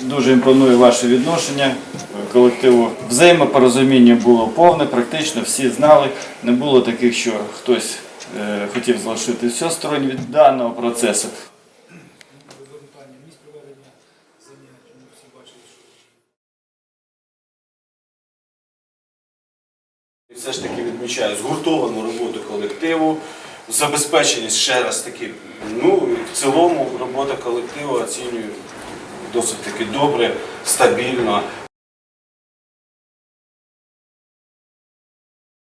дуже імпонує ваше відношення колективу. Взаємопорозуміння було повне, практично всі знали. Не було таких, що хтось е, хотів залишити все сторонь від даного процесу. Все ж таки відмічаю згуртовану роботу колективу, забезпеченість ще раз таки. Ну в цілому робота колективу оцінюю досить таки добре, стабільно.